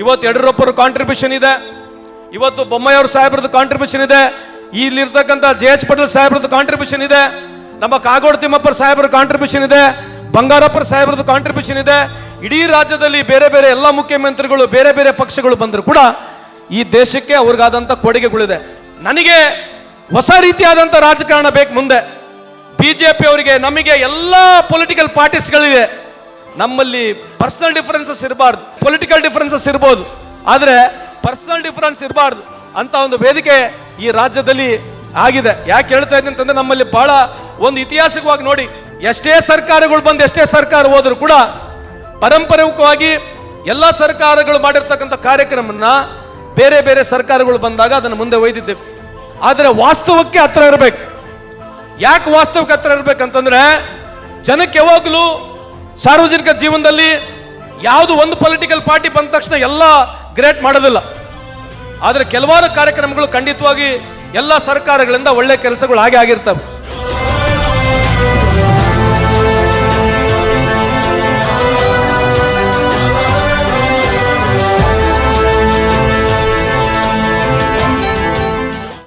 ಇವತ್ತು ಯಡಿಯೂರಪ್ಪರ ಕಾಂಟ್ರಿಬ್ಯೂಷನ್ ಇದೆ. ಇವತ್ತು ಬೊಮ್ಮಾಯಿಯವ್ರ ಸಾಹೇಬ್ರದ್ದು ಕಾಂಟ್ರಿಬ್ಯೂಷನ್ ಇದೆ. ಇಲ್ಲಿರ್ತಕ್ಕಂಥ ಜೆ ಎಚ್ ಪಟೇಲ್ ಸಾಹೇಬ್ರದ್ದು ಕಾಂಟ್ರಿಬ್ಯೂಷನ್ ಇದೆ. ನಮ್ಮ ಕಾಗೋಡು ತಿಮ್ಮಪ್ಪರ ಸಾಹೇಬ್ರ ಕಾಂಟ್ರಿಬ್ಯೂಷನ್ ಇದೆ. ಬಂಗಾರಪ್ಪರ ಸಾಹೇಬ್ರದ್ದು ಕಾಂಟ್ರಿಬ್ಯೂಷನ್ ಇದೆ. ಇಡೀ ರಾಜ್ಯದಲ್ಲಿ ಬೇರೆ ಬೇರೆ ಎಲ್ಲ ಮುಖ್ಯಮಂತ್ರಿಗಳು, ಬೇರೆ ಬೇರೆ ಪಕ್ಷಗಳು ಬಂದರೂ ಕೂಡ ಈ ದೇಶಕ್ಕೆ ಅವ್ರಿಗಾದಂಥ ಕೊಡುಗೆಗಳಿದೆ. ನನಗೆ ಹೊಸ ರೀತಿಯಾದಂಥ ರಾಜಕಾರಣ ಬೇಕು ಮುಂದೆ. ಬಿಜೆಪಿ ಅವರಿಗೆ ನಮಗೆ ಎಲ್ಲ ಪೊಲಿಟಿಕಲ್ ಪಾರ್ಟೀಸ್ಗಳಿವೆ ನಮ್ಮಲ್ಲಿ ಪರ್ಸನಲ್ ಡಿಫರೆನ್ಸಸ್ ಇರಬಾರ್ದು ಪೊಲಿಟಿಕಲ್ ಡಿಫರೆನ್ಸಸ್ ಇರ್ಬೋದು. ಆದರೆ ಪರ್ಸನಲ್ ಡಿಫರೆನ್ಸ್ ಇರಬಾರ್ದು ಅಂತ ಒಂದು ವೇದಿಕೆ ಈ ರಾಜ್ಯದಲ್ಲಿ ಆಗಿದೆ. ಯಾಕೆ ಹೇಳ್ತಾ ಇದ್ದೀನಿ ಅಂತಂದ್ರೆ ನಮ್ಮಲ್ಲಿ ಬಹಳ ಒಂದು ಇತಿಹಾಸಿಕವಾಗಿ ನೋಡಿ, ಎಷ್ಟೇ ಸರ್ಕಾರಗಳು ಬಂದು ಎಷ್ಟೇ ಸರ್ಕಾರ ಹೋದರೂ ಕೂಡ ಪರಂಪರಿಕವಾಗಿ ಎಲ್ಲ ಸರ್ಕಾರಗಳು ಮಾಡಿರ್ತಕ್ಕಂಥ ಕಾರ್ಯಕ್ರಮನ ಬೇರೆ ಬೇರೆ ಸರ್ಕಾರಗಳು ಬಂದಾಗ ಅದನ್ನು ಮುಂದೆ ಒಯ್ದಿದ್ದೇವೆ. ಆದರೆ ವಾಸ್ತವಕ್ಕೆ ಹತ್ರ ಇರಬೇಕು. ಯಾಕೆ ವಾಸ್ತವಕ್ಕೆ ಹತ್ರ ಇರ್ಬೇಕಂತಂದ್ರೆ ಜನಕ್ಕೆ ಯಾವಾಗಲೂ ಸಾರ್ವಜನಿಕ ಜೀವನದಲ್ಲಿ ಯಾವುದು ಒಂದು ಪೊಲಿಟಿಕಲ್ ಪಾರ್ಟಿ ಬಂದ ತಕ್ಷಣ ಎಲ್ಲ ಗ್ರೇಟ್ ಮಾಡೋದಿಲ್ಲ. ಆದರೆ ಕೆಲವಾರು ಕಾರ್ಯಕ್ರಮಗಳು ಖಂಡಿತವಾಗಿ ಎಲ್ಲ ಸರ್ಕಾರಗಳಿಂದ ಒಳ್ಳೆ ಕೆಲಸಗಳು ಹಾಗೆ ಆಗಿರ್ತವೆ.